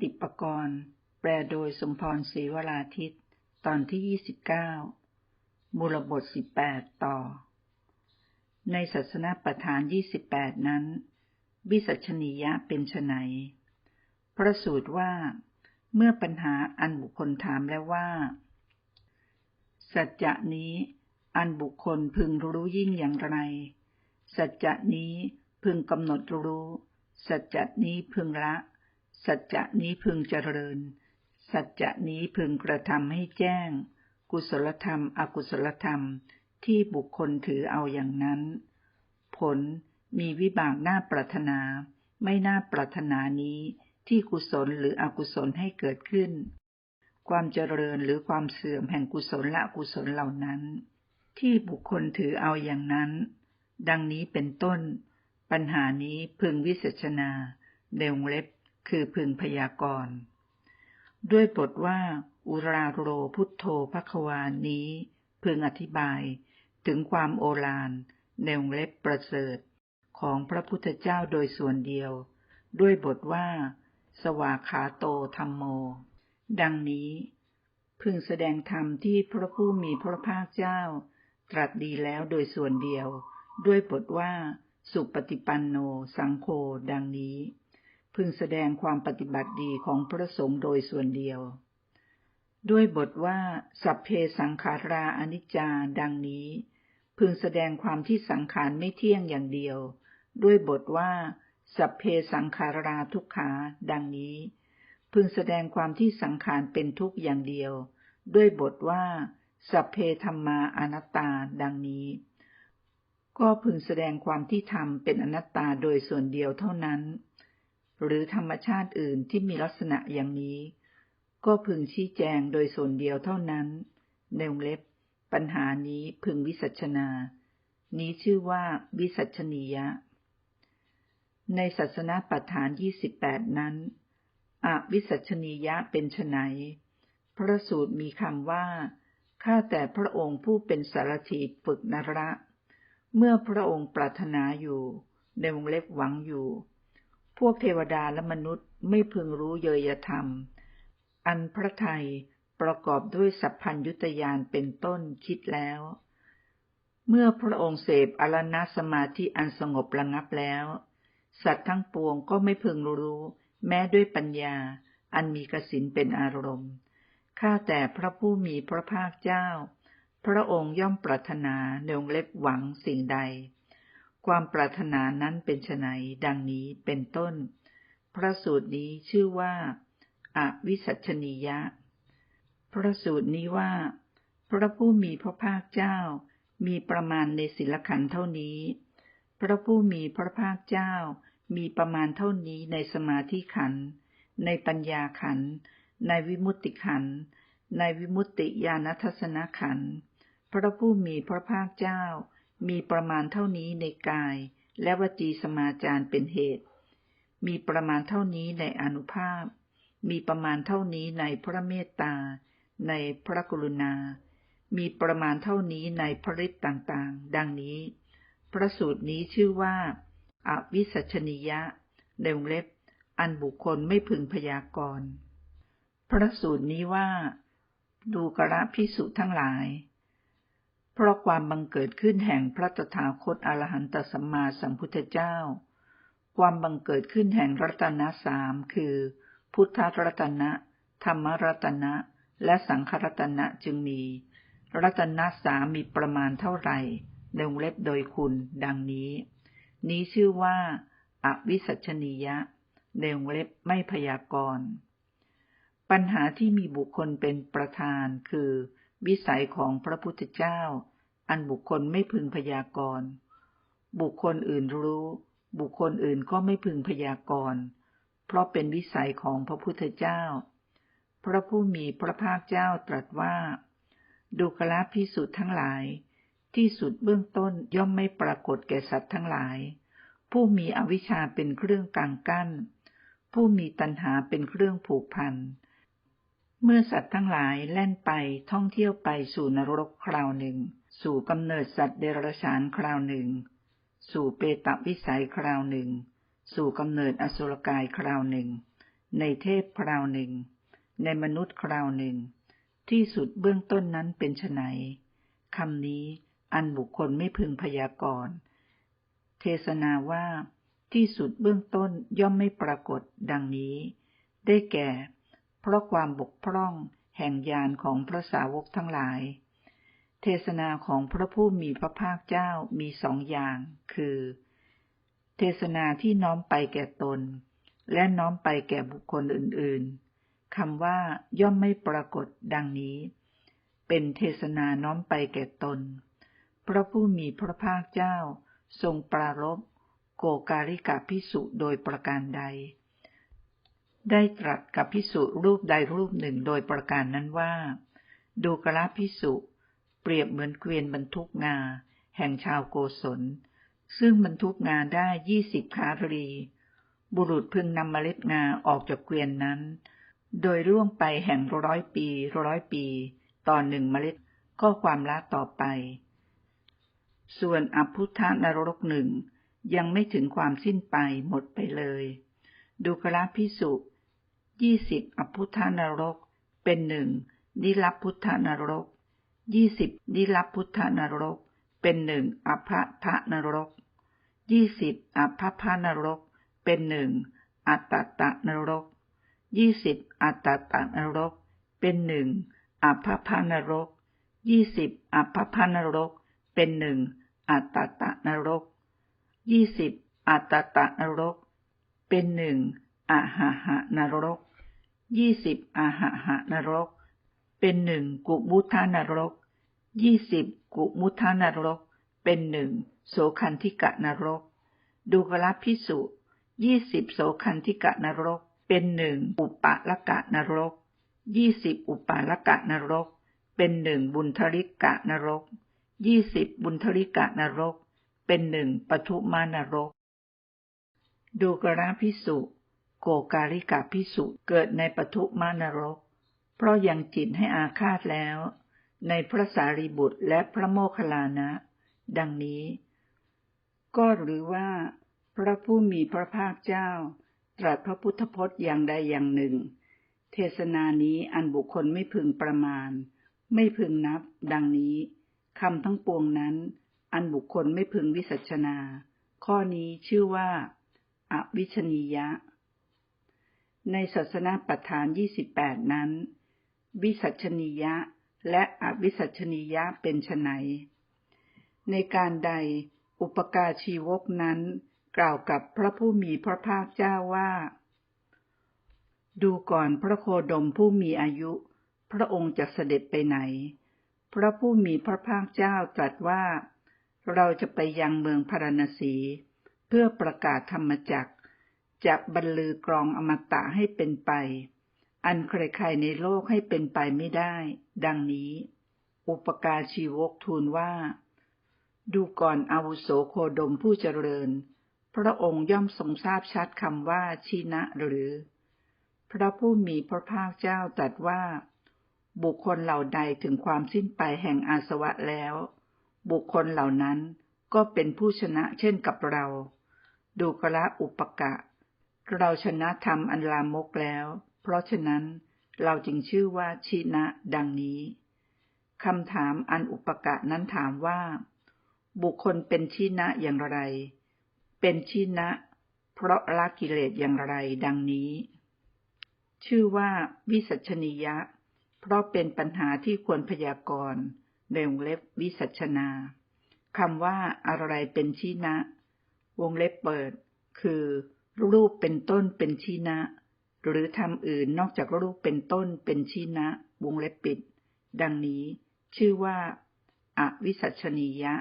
ติปกรณ์ แปลโดยสมพรศรีวราทิต ตอนที่ 29 มูลบท 18 ต่อ ในศาสนาประธาน 28 นั้น วิสัชนียะเป็นไฉนพระสูตรว่า เมื่อปัญหาอันบุคคลถามแล้วว่า สัจจะนี้อันบุคคลพึงรู้ยิ่งอย่างไร สัจจะนี้พึงกำหนดรู้ สัจจะนี้พึงละ สัจจะนี้พึงเจริญ สัจจะนี้พึงกระทำให้แจ้ง กุศลธรรม อกุศลธรรมที่บุคคลถือเอาอย่างนั้น ผลมีวิบากน้าปรารถนา ไม่น่าปรารถนานี้ที่กุศลหรืออกุศลให้เกิดขึ้น ความเจริญหรือความเสื่อมแห่งกุศลและกุศลเหล่านั้น ที่บุคคลถือเอาอย่างนั้น ดังนี้เป็นต้น ปัญหานี้พึงวิสัชนาในวงเล็บ คือพึงพยากรณ์ ด้วยบทว่า อุราโรพุทโธภควานี้ พึงอธิบายถึงความโอฬารในวงเล็บประเสริฐของพระพุทธเจ้าโดยส่วนเดียว ด้วยบทว่า สวาขาโตธรรมโม ดังนี้ พึงแสดงธรรมที่พระผู้มีพระภาคเจ้า ตรัสดีแล้วโดยส่วนเดียว ด้วยบทว่า สุปฏิปันโนสังโฆดังนี้ พึงแสดงความปฏิบัติดีของพระสงฆ์โดยส่วนเดียว ด้วยบทว่า สัพเพสังขาราอนิจจาดังนี้ พึงแสดงความที่สังขารไม่เที่ยงอย่างเดียว ด้วยบทว่า สัพเพสังขาราทุกขาดังนี้ พึงแสดงความที่สังขารเป็นทุกข์อย่างเดียว ด้วยบทว่า สัพเพธรรมาอนัตตาดังนี้ก็พึงแสดงความที่ธรรมเป็นอนัตตาโดยส่วนเดียวเท่านั้น หรือธรรมชาติอื่นที่มีลักษณะอย่างนี้ ก็พึงชี้แจงโดยส่วนเดียวเท่านั้น ในวงเล็บ ปัญหานี้พึงวิสัชนา นี้ชื่อว่าวิสัชนียะ ในศาสนาปัฏฐานยี่สิบแปดนั้น อวิสัชนียะเป็นไฉนพระสูตรมีคำว่า ข้าแต่พระองค์ผู้เป็นสารถีฝึกนระ เมื่อพระองค์ปรารถนาอยู่ ในวงเล็บหวังอยู่ พวกเทวดาและมนุษย์ไม่พึงรู้เยยธรรม อันพระไทยประกอบด้วยสัพพัญยุตยานเป็นต้นคิดแล้ว เมื่อพระองค์เสพอรณสมาธิอันสงบระงับแล้ว สัตว์ทั้งปวงก็ไม่พึงรู้ แม้ด้วยปัญญา อันมีกสินเป็นอารมณ์ข้าแต่พระผู้มีพระภาคเจ้า พระองค์ย่อมปรารถนาในวงเล็บหวังสิ่งใด ความปรารถนานั้นเป็นไนดังนี้เป็นต้น พระสูตรนี้ชื่อว่าอาวิสัชนียะ พระสูตรนี้ว่า พระผู้มีพระภาคเจ้า มีประมาณในศิลขันเท่านี้ พระผู้มีพระภาคเจ้า มีประมาณเท่านี้ในสมาธิขัน ในปัญญาขัน ในวิมุตติขัน ในวิมุตติญาณทัศนขัน พระผู้มีพระภาคเจ้า มีประมาณเท่านี้ในกาย และวจีสมาจารเป็นเหตุ มีประมาณเท่านี้ในอนุภาพ มีประมาณเท่านี้ในพระเมตตา ในพระกรุณา มีประมาณเท่านี้ในพระฤทธิ์ต่างๆ ดังนี้ พระสูตรนี้ชื่อว่าอวิสัชนิยะในวงเล็บ อันบุคคลไม่พึงพยากรณ์ พระสูตรนี้ว่า ดูกระพิสุทั้งหลาย เพราะความบังเกิดขึ้นแห่งพระตถาคตอรหันตสัมมาสัมพุทธเจ้า ความบังเกิดขึ้นแห่งรัตนะสามคือ พุทธรัตนะ ธรรมรัตนะ และสังขรัตนะจึงมี รัตนะสามมีประมาณเท่าไหร่ในวงเล็บโดยคุณดังนี้ นี้ชื่อว่า อวิสัชนียะในวงเล็บไม่พยากรณ์ปัญหาที่มีบุคคลเป็นประธานคือ วิสัยของพระพุทธเจ้า อันบุคคลไม่พึงพยากรณ์ บุคคลอื่นรู้ บุคคลอื่นก็ไม่พึงพยากรณ์ เพราะเป็นวิสัยของพระพุทธเจ้า พระผู้มีพระภาคเจ้าตรัสว่า ดูกละพิสุทธ์ทั้งหลาย ที่สุดเบื้องต้นย่อมไม่ปรากฏแก่สัตว์ทั้งหลาย ผู้มีอวิชชาเป็นเครื่องกางกั้น ผู้มีตัณหาเป็นเครื่องผูกพันเมื่อสัตว์ทั้งหลายแล่นไปท่องเที่ยวไปสู่นรกคราวหนึ่ง สู่กำเนิดสัตว์เดรัจฉานคราวหนึ่ง สู่เปตวิสัยคราวหนึ่ง สู่กำเนิดอสุรกายคราวหนึ่ง ในเทพคราวหนึ่ง ในมนุษย์คราวหนึ่ง ที่สุดเบื้องต้นนั้นเป็นไฉนคำนี้อันบุคคลไม่พึงพยากรณ์เทศนาว่าที่สุดเบื้องต้นย่อมไม่ปรากฏดังนี้ ได้แก่ เพราะความบกพร่องแห่งญาณของพระสาวกทั้งหลาย เทศนาของพระผู้มีพระภาคเจ้ามีสองอย่าง คือ เทศนาที่น้อมไปแก่ตน และน้อมไปแก่บุคคลอื่นๆคำว่าย่อมไม่ปรากฏดังนี้ เป็นเทศนาน้อมไปแก่ตน พระผู้มีพระภาคเจ้า ทรงปรารบโกการิกาพิสุโดยประการใด ได้ตรัสกับพิสุรูปใดรูปหนึ่งโดยประการนั้นว่า ดูกระพิสุ เปรียบเหมือนเกวียนบรรทุกงา แห่งชาวโกศล ซึ่งบรรทุกงาได้ยี่สิบคารี บุรุษพึงนำเมล็ดงาออกจากเกวียนนั้น โดยร่วงไปแห่งร้อยปีร้อยปีต่อหนึ่งเมล็ดก็ความละต่อไป ส่วนอภุทธนรกหนึ่งยังไม่ถึงความสิ้นไปหมดไปเลย ดูกราพิสุยี่สิบอภุทธานรกเป็นหนึ่งนิรับพุทธานรก ยี่สิบนิรพุทธนรก เป็นหนึ่งอภพะนรกยี่สิบอภพานรก เป็นหนึ่งอัตตะนรกยี่สิบอัตตะนรก เป็นหนึ่งอภพานรกยี่สิบอภพานรก เป็นหนึ่งอัตตะนรกยี่สิบอัตตะนรก เป็นหนึ่งอาหะหะนรกยี่สิบอาหะหะนรก เป็นหนึ่งกุมุทานรก ยี่สิบกุมุทานรก เป็นหนึ่งโสคันธิกะนรก ดูกรพิสุยี่สิบโสคันธิกะนรก เป็นหนึ่งอุปาละกะนรกยี่สิบอุปาละกะนรก เป็นหนึ่งบุญทริกะนรกยี่สิบบุญทริกะนรก เป็นหนึ่งปทุมานรก ดูกราพิสุโกการิกาพิสุเกิดในปทุมานรก เพราะยังจิตให้อาฆาตแล้ว ในพระสารีบุตรและพระโมคคัลลานะ ดังนี้ ก็หรือว่า พระผู้มีพระภาคเจ้า ตรัสพระพุทธพจน์อย่างใดอย่างหนึ่ง เทศนานี้อันบุคคลไม่พึงประมาณ ไม่พึงนับ ดังนี้คำทั้งปวงนั้น อันบุคคลไม่พึงวิสัชนา ข้อนี้ชื่อว่าอวิชนียะ ในศาสนาปัฏฐาน 28 นั้น วิสัชนียะ และอวิสัชนียะเป็นไฉนในการใดอุปการชีวกนั้น กล่าวกับพระผู้มีพระภาคเจ้าว่า ดูก่อนพระโคดมผู้มีอายุ พระองค์จะเสด็จไปไหน พระผู้มีพระภาคเจ้าตรัสว่า เราจะไปยังเมืองพารณสี เพื่อประกาศธรรมจักจะบรรลือกรองอมตะให้เป็นไป อันใครๆในโลกให้เป็นไปไม่ได้ ดังนี้ อุปการชีวกทูลว่า ดูก่อนอาวุโสโคดมผู้เจริญ พระองค์ย่อมทรงทราบชัดคำว่าชีนะหรือ พระผู้มีพระภาคเจ้าตรัสว่า บุคคลเหล่าใดถึงความสิ้นไปแห่งอาสวะแล้ว บุคคลเหล่านั้นก็เป็นผู้ชนะเช่นกับเรา ดูกระอุปกะ เราชนะธรรมอันลามกแล้ว เพราะฉะนั้นเราจึงชื่อว่าชินะ ดังนี้คำถามอันอุปกะนั้นถามว่า บุคคลเป็นชินะอย่างไร เป็นชินะ เพราะละกิเลสอย่างไรดังนี้ ชื่อว่าวิสัชนียะ เพราะเป็นปัญหาที่ควรพยากรณ์ในวงเล็บวิสัชนาคำว่าอะไรเป็นชี้นะ วงเล็บเปิด คือ รูปเป็นต้นเป็นชี้นะ หรือทำอื่นนอกจากรูปเป็นต้นเป็นชี้นะ วงเล็บปิด ดังนี้ชื่อว่าอาวิสัชนียะ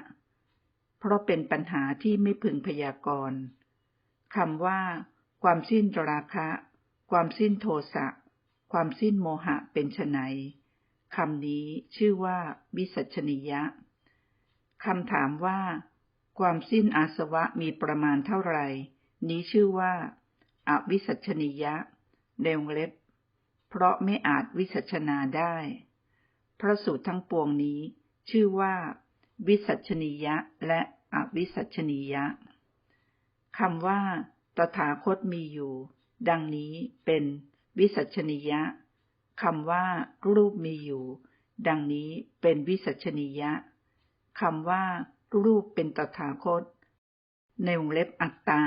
เพราะเป็นปัญหาที่ไม่พึงพยากรณ์คำว่า ความสิ้นราคะ ความสิ้นโทสะ ความสิ้นโมหะเป็นไนคำนี้ชื่อว่าวิสัชนียะคำถามว่า ความสิ้นอาสวะมีประมาณเท่าไหร่ นี้ชื่อว่าอาวิสัชนียะ ในวงเล็บ เพราะไม่อาจวิสัชนาได้ พระสูตรทั้งปวงนี้ ชื่อว่า วิสัชนียะและอวิสัชนียะคำว่า ตถาคตมีอยู่ ดังนี้เป็นวิสัชนียะคำว่า รูปมีอยู่ ดังนี้เป็นวิสัชนียะคำว่า รูปเป็นตถาคต ในวงเล็บอัตตา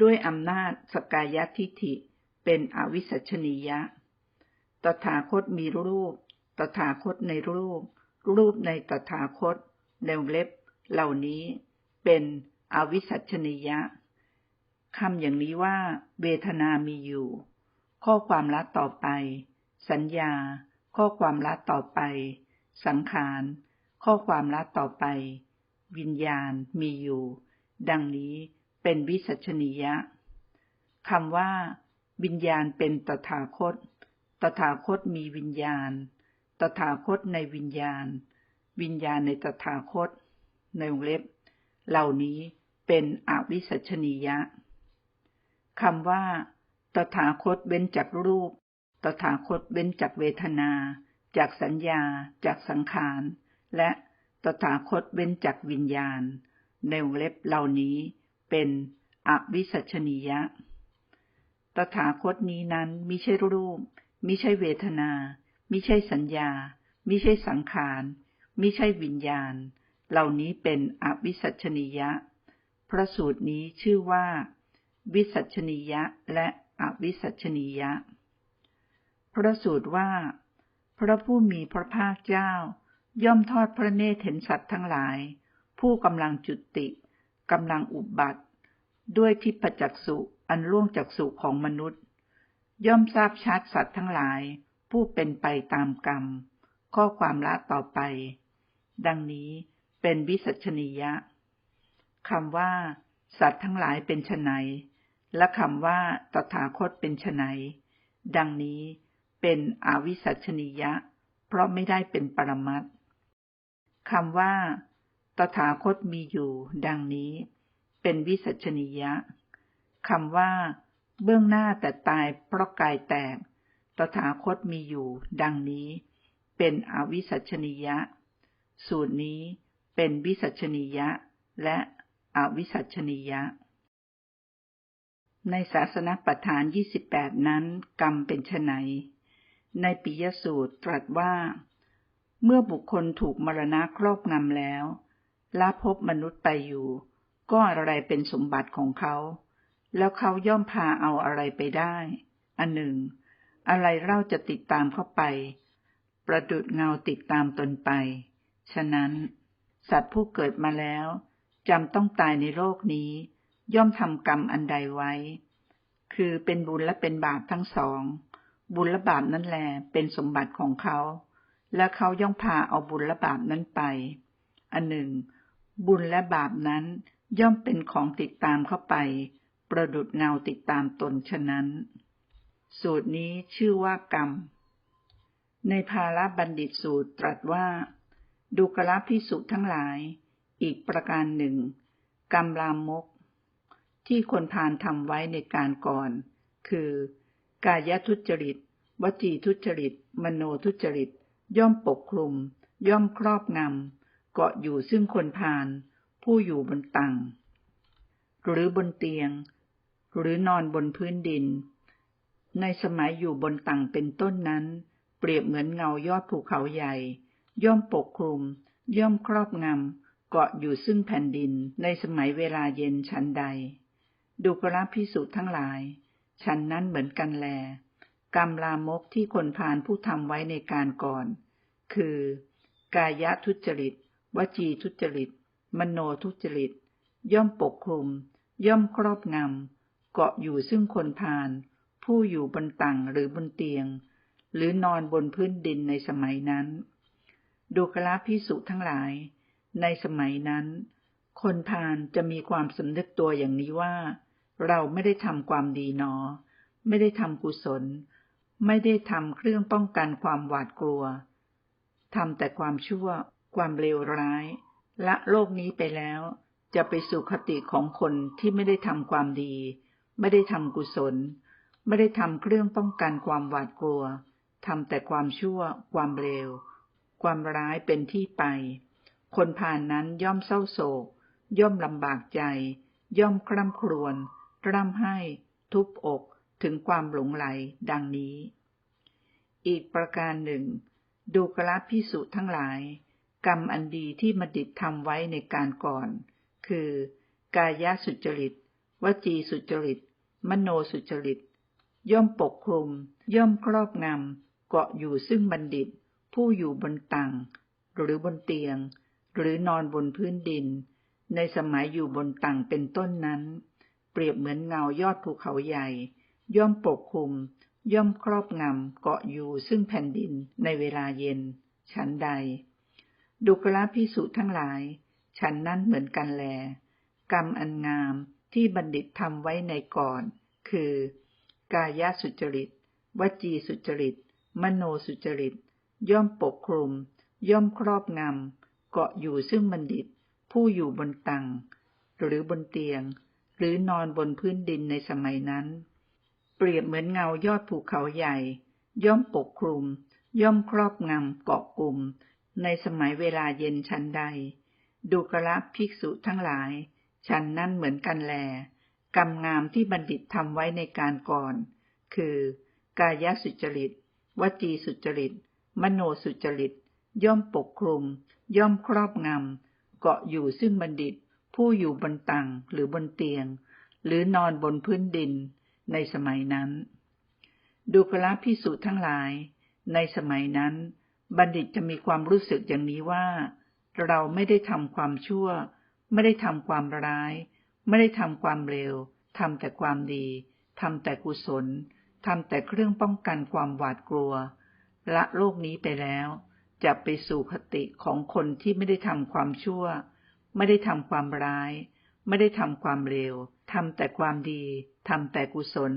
ด้วยอำนาจสกายทิฐิ เป็นอวิสัชนียะ ตถาคตมีรูป ตถาคตในรูป รูปในตถาคตในวเล็บ เหล่านี้เป็นอวิสัชนียะคำอย่างนี้ว่า เวทนามีอยู่ ข้อความละต่อไป สัญญา ข้อความละต่อไป สังขาร ข้อความละต่อไป วิญญาณมีอยู่ ดังนี้เป็นวิสัชนียะคำว่า วิญญาณเป็นตถาคต ตถาคตมีวิญญาณ ตถาคตในวิญญาณ วิญญาณในตถาคต ในวงเล็บ เหล่านี้เป็นอวิสัชนียะคำว่า ตถาคตเว้นจากรูป ตถาคตเว้นจากเวทนา จากสัญญา จากสังขาร และตถาคตเว้นจากวิญญาณ ในวงเล็บเหล่านี้เป็นอวิสัชนียะ ตถาคตนี้นั้นมิใช่รูปมิใช่เวทนามิใช่สัญญามิใช่สังขารมิใช่วิญญาณ เหล่านี้เป็นอวิสัชนียะ พระสูตรนี้ชื่อว่า วิสัชนียะและอวิสัชนียะ พระสูตรว่า พระผู้มีพระภาคเจ้า ย่อมทอดพระเนตรเห็นสัตว์ทั้งหลาย ผู้กำลังจุติกำลังอุบัติ ด้วยทิพจักสุ อันล่วงจากสุของมนุษย์ ย่อมทราบชัดสัตว์ทั้งหลาย ผู้เป็นไปตามกรรม ข้อความละต่อไป ดังนี้เป็นวิสัชนียะคำว่า สัตว์ทั้งหลายเป็นไนและคำว่าตถาคตเป็นไนดังนี้เป็นอวิสัชนียะ เพราะไม่ได้เป็นปรมัตคำว่า ตถาคตมีอยู่ ดังนี้ เป็นวิสัชนียะ คำว่า เบื้องหน้าแต่ตายเพราะกายแตก ตถาคตมีอยู่ ดังนี้ เป็นอวิสัชนียะ สูตรนี้เป็นวิสัชนียะ และอวิสัชนียะ ในศาสนปัฏฐาน 28 นั้น กรรมเป็นไนในปิยสูตรตรัสว่า เมื่อบุคคลถูกมรณะครอบงำแล้วละพบมนุษย์ไปอยู่ ก็อะไรเป็นสมบัติของเขา แล้วเขาย่อมพาเอาอะไรไปได้ อันหนึ่ง อะไรเล่าจะติดตามเข้าไป ประดุดเงาติดตามตนไป ฉะนั้น สัตว์ผู้เกิดมาแล้วจำต้องตายในโลกนี้ ย่อมทำกรรมอันใดไว้ คือเป็นบุญและเป็นบาปทั้งสอง บุญและบาปนั่นแหลเป็นสมบัติของเขา และเขาย่อมพาเอาบุญและบาปนั้นไป อันหนึ่ง บุญและบาปนั้นย่อมเป็นของติดตามเข้าไป ประดุดเงาติดตามตนฉะนั้น สูตรนี้ชื่อว่ากรรม ในภาลบัณฑิตสูตรตรัสว่าดูกระพิสุทั้งหลาย อีกประการหนึ่ง กรรมลามก ที่คนพานทำไว้ในการก่อน คือ กายทุจริต วจีทุจริต มโนทุจริต ย่อมปกคลุม ย่อมครอบงำเกาะอยู่ซึ่งคนพาน ผู้อยู่บนตังหรือบนเตียง หรือนอนบนพื้นดิน ในสมัยอยู่บนตังเป็นต้นนั้น เปรียบเหมือนเงายอดภูเขาใหญ่ ย่อมปกคลุม ย่อมครอบงำเกาะอยู่ซึ่งแผ่นดินในสมัยเวลาเย็นชั้นใด ดูกราพิสุทั้งหลายฉันนั้นเหมือนกันแล กรรมลามกที่คนพานผู้ทำไว้ในการก่อน คือ กายทุจริต วจีทุจริต มโนทุจริต ย่อมปกคลุม ย่อมครอบงำ เกาะอยู่ซึ่งคนพานผู้อยู่บนตังหรือบนเตียง หรือนอนบนพื้นดินในสมัยนั้น ดูกราพิสุทั้งหลาย ในสมัยนั้น คนพานจะมีความสำนึกตัวอย่างนี้ว่า เราไม่ได้ทำความดีนอ ไม่ได้ทำกุศล ไม่ได้ทำเครื่องป้องกันความหวาดกลัวทำแต่ความชั่ว ความเลวร้าย ละโลกนี้ไปแล้ว จะไปสู่คติของคนที่ไม่ได้ทำความดี ไม่ได้ทำกุศล ไม่ได้ทำเครื่องป้องกันความหวาดกลัวทำแต่ความชั่ว ความเลวความร้ายเป็นที่ไป คนผ่านนั้นย่อมเศร้าโศก ย่อมลำบากใจ ย่อมคร่ำครวญร่ำไห้ ทุบอกถึงถึงความหลงไหลดังนี้ อีกประการหนึ่ง ดูกระพิสุทั้งหลาย กรรมอันดีที่มดิตทำไว้ในการก่อน คือ กายสุจริต วจีสุจริต มโนสุจริต ย่อมปกคลุม ย่อมครอบงำ เกาะอยู่ซึ่งบัณฑิต ผู้อยู่บนตังหรือบนเตียง หรือนอนบนพื้นดิน ในสมัยอยู่บนตังเป็นต้นนั้น เปรียบเหมือนเงายอดภูเขาใหญ่ ย่อมปกคลุม ย่อมครอบงำ เกาะอยู่ซึ่งแผ่นดินในเวลาเย็น ฉันใด ดุกระพิสุทั้งหลาย ฉันนั้นเหมือนกันแล กรรมอันงาม ที่บัณฑิตทำไว้ในก่อน คือ กายสุจริต วจีสุจริต มโนสุจริต ย่อมปกคลุม ย่อมครอบงำ เกาะอยู่ซึ่งบัณฑิต ผู้อยู่บนตัง หรือบนเตียง หรือนอนบนพื้นดินในสมัยนั้น เปรียบเหมือนเงายอดภูเขาใหญ่ ย่อมปกคลุม ย่อมครอบงำเกาะกลุ่ม ในสมัยเวลาเย็นชั้นใด ดูกระภิกษุทั้งหลาย ฉันนั่นเหมือนกันแล กรรมงามที่บัณฑิตทำไว้ในการก่อน คือ กายสุจริต วจีสุจริต มโนสุจริต ย่อมปกคลุม ย่อมครอบงำ เกาะอยู่ซึ่งบัณฑิต ผู้อยู่บนตังหรือบนเตียง หรือนอนบนพื้นดิน ในสมัยนั้น ดูกระพิสุทั้งหลาย ในสมัยนั้น บัณฑิตจะมีความรู้สึกอย่างนี้ว่า เราไม่ได้ทำความชั่ว ไม่ได้ทำความร้าย ไม่ได้ทำความเร็วทำแต่ความดีทำแต่กุศลทำแต่เครื่องป้องกันความหวาดกลัว ละโลกนี้ไปแล้ว จะไปสู่คติของคนที่ไม่ได้ทำความชั่ว ไม่ได้ทำความร้าย ไม่ได้ทำความเลวทำแต่ความดีทำแต่กุศล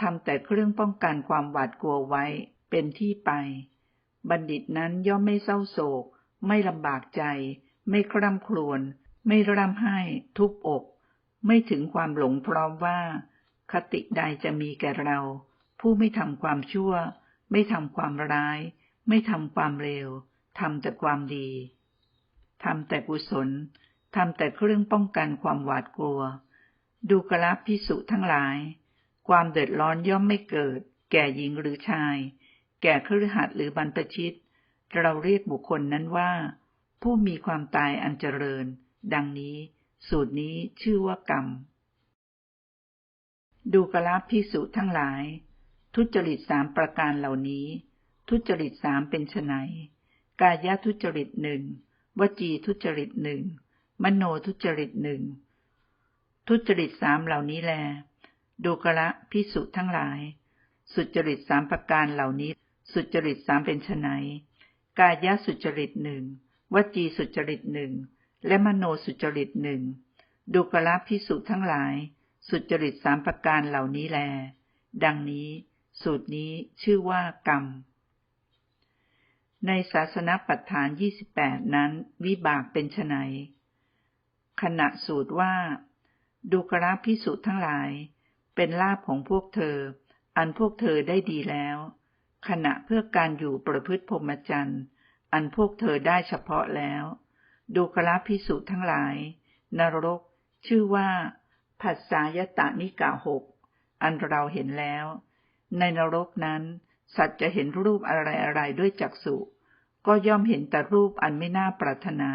ทำแต่เครื่องป้องกันความหวาดกลัวไว้เป็นที่ไป บัณฑิตนั้นย่อมไม่เศร้าโศก ไม่ลำบากใจ ไม่คร่ำครวญ ไม่ร่ำไห้ทุบอก ไม่ถึงความหลงพร้อมว่า คติใดจะมีแก่เรา ผู้ไม่ทำความชั่ว ไม่ทำความร้าย ไม่ทำความเร็วทำแต่ความดีทำแต่กุศลทำแต่เครื่องป้องกันความหวาดกลัว ดูกระพิสุทั้งหลาย ความเดือดร้อนย่อมไม่เกิด แก่หญิงหรือชาย แก่ครือหัดหรือบรรพชิต เราเรียกบุคคลนั้นว่า ผู้มีความตายอันเจริญ ดังนี้ สูตรนี้ชื่อว่ากรรม ดูกระพิสุทั้งหลาย ทุจริตสามประการเหล่านี้ ทุจริตสามเป็นไนกายทุจริตหนึ่งวจีทุจริตหนึ่งมโนทุจริตหนึ่งทุจริตสามเหล่านี้แล ดูกระพิสุทั้งหลาย สุจริตสามประการเหล่านี้ สุจริตสามเป็นไนกายสุจริตหนึ่งวจีสุจริตหนึ่ง และมโนสุจริตหนึ่งดูกระพิสุทั้งหลาย สุจริตสามประการเหล่านี้แล ดังนี้ สูตรนี้ชื่อว่ากรรม ในศาสนปัฏฐานยี่สิบแปดนั้น วิบากเป็นไนขณะสูตรว่า ดูกราพิสุทั้งหลาย เป็นลาภของพวกเธอ อันพวกเธอได้ดีแล้ว ขณะเพื่อการอยู่ประพฤติพรหมจรรย์ อันพวกเธอได้เฉพาะแล้ว ดูกราพิสุทั้งหลาย นรก ชื่อว่าผัสสายตานิกาหกอันเราเห็นแล้ว ในนรกนั้น สัตว์จะเห็นรูปอะไรอะไรด้วยจักษุก็ย่อมเห็นแต่รูปอันไม่น่าปรารถนา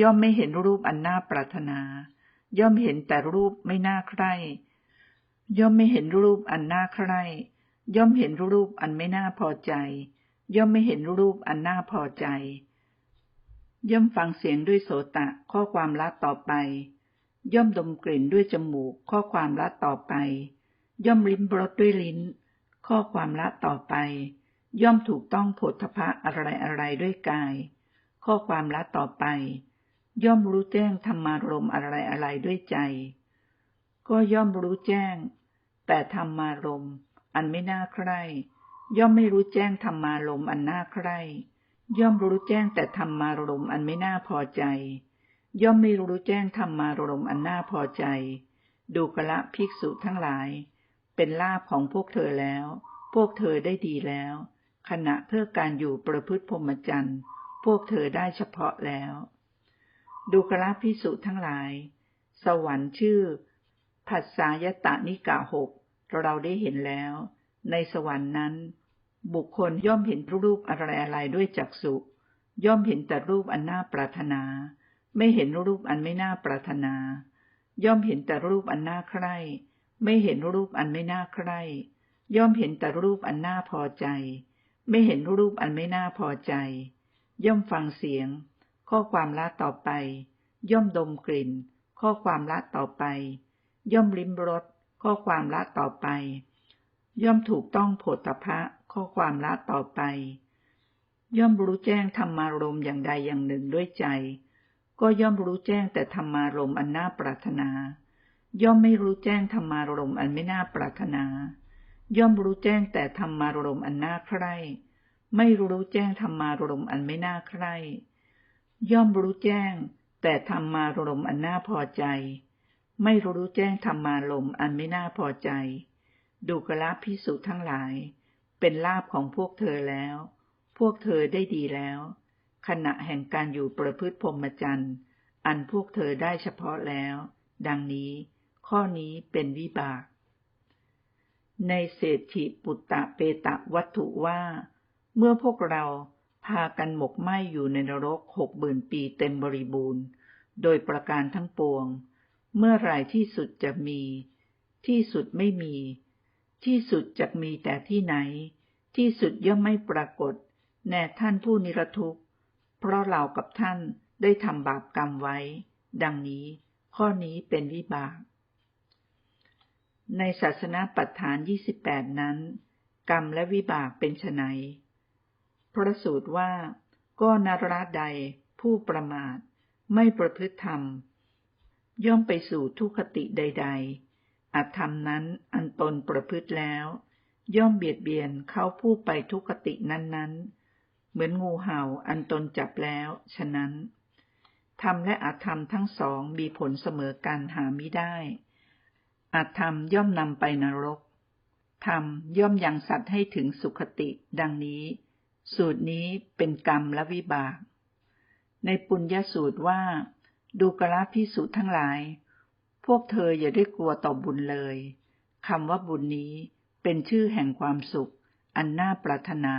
ย่อมไม่เห็นรูปอันน่าปรารถนา ย่อมเห็นแต่รูปไม่น่าใคร่ ย่อมไม่เห็นรูปอันน่าใคร่ ย่อมเห็นรูปอันไม่น่าพอใจ ย่อมไม่เห็นรูปอันน่าพอใจ ย่อมฟังเสียงด้วยโสตะ ข้อความละต่อไป ย่อมดมกลิ่นด้วยจมูก ข้อความละต่อไป ย่อมลิ้มรสด้วยลิ้น ข้อความละต่อไป ย่อมถูกต้องผลทพะอะไรอะไรด้วยกาย ข้อความละต่อไป ย่อมรู้แจ้งธรรมารมอะไรอะไรด้วยใจ ก็ย่อมรู้แจ้ง แต่ธรรมารมอันไม่น่าใคร่ย่อมไม่รู้แจ้งธรรมารมอันน่าใคร่ ย่อมรู้แจ้งแต่ธรรมารมอันไม่น่าพอใจ ย่อมไม่รู้แจ้งธรรมารมอันน่าพอใจ ดูกละภิกษุทั้งหลาย เป็นลาภของพวกเธอแล้ว พวกเธอได้ดีแล้ว ขณะเพื่อการอยู่ประพฤติพรหมจรรย์ พวกเธอได้เฉพาะแล้ว ดูกราพิสุทั้งหลาย สวรรค์ชื่อผัสสายตานิกาหกเราได้เห็นแล้ว ในสวรรค์นั้น บุคคลย่อมเห็นรูปอะไรอะไรด้วยจักษุย่อมเห็นแต่รูปอันน่าปรารถนา ไม่เห็นรูปอันไม่น่าปรารถนา ย่อมเห็นแต่รูปอันน่าใคร่ไม่เห็นรูปอันไม่น่าใคร่ย่อมเห็นแต่รูปอันน่าพอใจ ไม่เห็นรูปอันไม่น่าพอใจ ย่อมฟังเสียง ข้อความละต่อไป ย่อมดมกลิ่น ข้อความละต่อไป ย่อมลิ้มรสข้อความละต่อไป ย่อมถูกต้องโผฏฐะข้อความละต่อไป ย่อมรู้แจ้งธรรมารมอย่างใดอย่างหนึ่งด้วยใจ ก็ย่อมรู้แจ้งแต่ธรรมารมอันน่าปรารถนา ย่อมไม่รู้แจ้งธรรมารมอันไม่น่าปรารถนา ย่อมรู้แจ้งแต่ธรรมารมอันน่าใคร่ไม่รู้แจ้งธรรมารมอันไม่น่าใคร่ย่อมรู้แจ้ง แต่ธรรมารมอันน่าพอใจ ไม่รู้แจ้งธรรมารมอันไม่น่าพอใจ ดูกระพิสุทั้งหลาย เป็นลาภของพวกเธอแล้ว พวกเธอได้ดีแล้ว ขณะแห่งการอยู่ประพฤติพรหมจรรย์ อันพวกเธอได้เฉพาะแล้ว ดังนี้ ข้อนี้เป็นวิบาก ในเศรษฐิปุตตะเปตะวัตถุว่า เมื่อพวกเราพากันหมกไหมอยู่ในนรกหกหมื่นปีเต็มบริบูรณ์ โดยประการทั้งปวง เมื่อไรที่สุดจะมี ที่สุดไม่มี ที่สุดจะมีแต่ที่ไหน ที่สุดย่อมไม่ปรากฏ แน่ท่านผู้นิรทุกข์ เพราะเรากับท่านได้ทำบาปกรรมไว้ ดังนี้ ข้อนี้เป็นวิบาก ในศาสนาปัฏฐาน 28 นั้น กรรมและวิบากเป็นไฉนพระสูตรว่า ก็นาราใดผู้ประมาท ไม่ประพฤติธรรม ย่อมไปสู่ทุคติใด ๆ อาจทำนั้นอันตนประพฤติแล้ว ย่อมเบียดเบียนเขาผู้ไปทุคตินั้นๆ เหมือนงูเห่าอันตนจับแล้ว ฉะนั้นธรรมและอาธรรมทั้งสองมีผลเสมอกันหาไม่ได้อาธรรมย่อมนำไปนรก ธรรมย่อมยังสัตว์ให้ถึงสุขติ ดังนี้ สูตรนี้เป็นกรรมและวิบาก ในปุญญสูตรว่า ดูกราพิสูจทั้งหลาย พวกเธออย่าได้กลัวต่อบุญเลยคำว่าบุญนี้เป็นชื่อแห่งความสุข อันน่าปรารถนา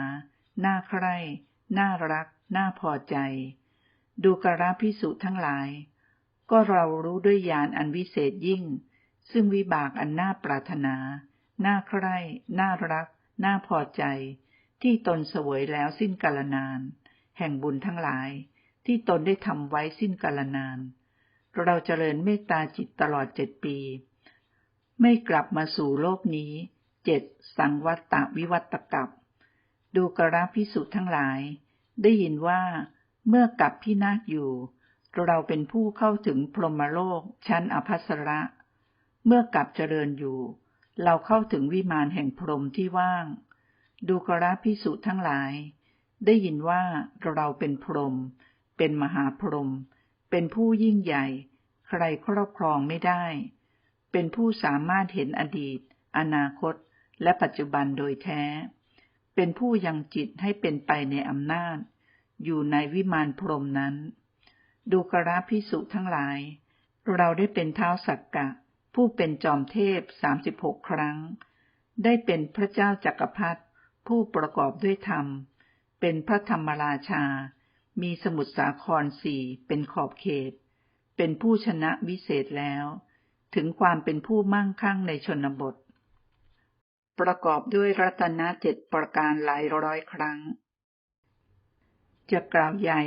น่าใคร่ น่ารัก น่าพอใจ ดูกระพิสุทั้งหลาย ก็เรารู้ด้วยญาณอันวิเศษยิ่ง ซึ่งวิบากอันน่าปรารถนา น่าใคร่ น่ารัก น่าพอใจ ที่ตนเสวยแล้วสิ้นกาลนาน แห่งบุญทั้งหลาย ที่ตนได้ทำไว้สิ้นกาลนาน เราเจริญเมตตาจิตตลอดเจ็ดปี ไม่กลับมาสู่โลกนี้เจ็ดสังวัตตวิวัตกับ ดูกระพิสุทั้งหลาย ได้ยินว่า เมื่อกับพินาศอยู่ เราเป็นผู้เข้าถึงพรหมโลกชั้นอภัสระ เมื่อกับเจริญอยู่ เราเข้าถึงวิมานแห่งพรหมที่ว่าง ดูกระพิสุทั้งหลาย ได้ยินว่าเราเป็นพรหมเป็นมหาพรหม เป็นผู้ยิ่งใหญ่ ใครครอบครองไม่ได้ เป็นผู้สามารถเห็นอดีต อนาคต และปัจจุบันโดยแท้ เป็นผู้ยังจิตให้เป็นไปในอำนาจ อยู่ในวิมานพรมนั้น ดูกราพิสุทั้งหลาย เราได้เป็นเท้าสักกะ ผู้เป็นจอมเทพสามสิบหกครั้ง ได้เป็นพระเจ้าจักรพรรดิผู้ประกอบด้วยธรรม เป็นพระธรรมราชา มีสมุทรสาครสี่เป็นขอบเขต เป็นผู้ชนะวิเศษแล้ว ถึงความเป็นผู้มั่งคั่งในชนบท ประกอบด้วยรัตนเจ็ดประการหลายร้อยครั้ง จะกล่าวใหญ่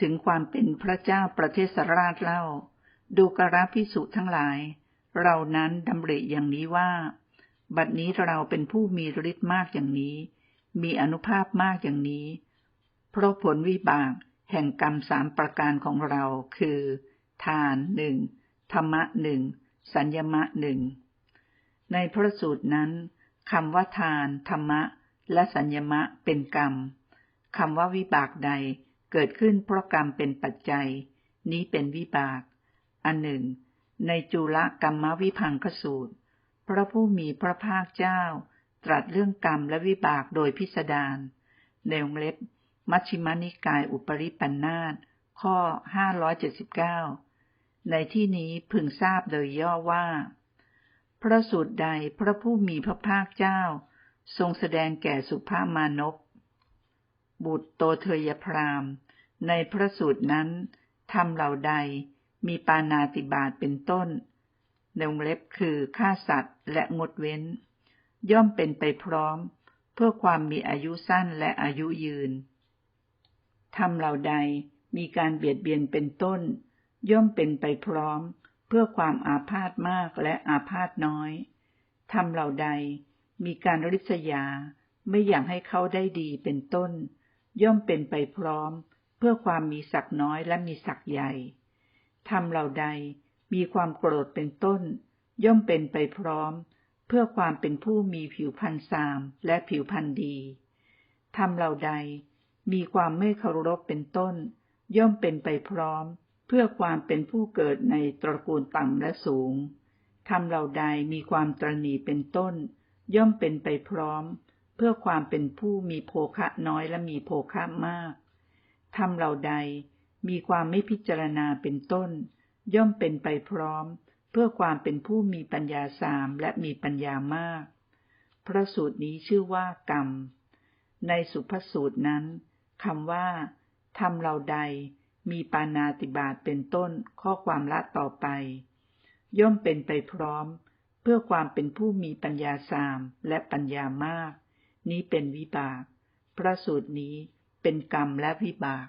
ถึงความเป็นพระเจ้าประเทศราชเล่า ดูกราพิสุทั้งหลาย เรานั้นดำริอย่างนี้ว่า บัดนี้เราเป็นผู้มีฤทธิ์มากอย่างนี้ มีอนุภาพมากอย่างนี้ เพราะผลวิบากแห่งกรรมสามประการของเราคือ ทานหนึ่งธรรมะหนึ่งสัญญมะหนึ่งในพระสูตรนั้นคำว่าทาน ธรรมะ และสัญญมะเป็นกรรมคำว่าวิบากใดเกิดขึ้นเพราะกรรมเป็นปัจจัย นี้เป็นวิบาก อันหนึ่ง ในจุลกรรมวิพังคสูตร พระผู้มีพระภาคเจ้า ตรัสเรื่องกรรมและวิบากโดยพิสดารในวงเล็บ มัชฌิมานิกายอุปริปันธาตข้อ 579 ในที่นี้พึงทราบโดยย่อว่า พระสูตรใดพระผู้มีพระภาคเจ้า ทรงแสดงแก่สุภามานพบุตรโตเทยพรามในพระสูตรนั้นทำเหล่าใดมีปานาติบาตเป็นต้นในวงเล็บคือฆ่าสัตว์และงดเว้น ย่อมเป็นไปพร้อม เพื่อความมีอายุสั้นและอายุยืน ทำเหล่าใดมีการเบียดเบียนเป็นต้น ย่อมเป็นไปพร้อม เพื่อความอาพาธมากและอาพาธน้อยทำเหล่าใดมีการริษยาไม่อยากให้เขาได้ดีเป็นต้น ย่อมเป็นไปพร้อม เพื่อความมีศักน้อยและมีศักใหญ่ทำเหล่าใดมีความโกรธเป็นต้น ย่อมเป็นไปพร้อม เพื่อความเป็นผู้มีผิวพรรณสามและผิวพรรณดีทำเหล่าใด มีความไม่เคารพเป็นต้น ย่อมเป็นไปพร้อม เพื่อความเป็นผู้เกิดในตระกูลต่ำและสูงทำเหล่าใดมีความตรณีเป็นต้น ย่อมเป็นไปพร้อม เพื่อความเป็นผู้มีโภคะน้อยและมีโภคะมากทำเหล่าใดมีความไม่พิจารณาเป็นต้น ย่อมเป็นไปพร้อม เพื่อความเป็นผู้มีปัญญาสามและมีปัญญามาก พระสูตรนี้ชื่อว่ากรรม ในสุภสูตรนั้น คำว่าทำเราใด มีปานาติบาตเป็นต้นข้อความละต่อไป ย่อมเป็นไปพร้อม เพื่อความเป็นผู้มีปัญญาสามและปัญญามาก นี้เป็นวิบาก พระสูตรนี้เป็นกรรมและวิบาก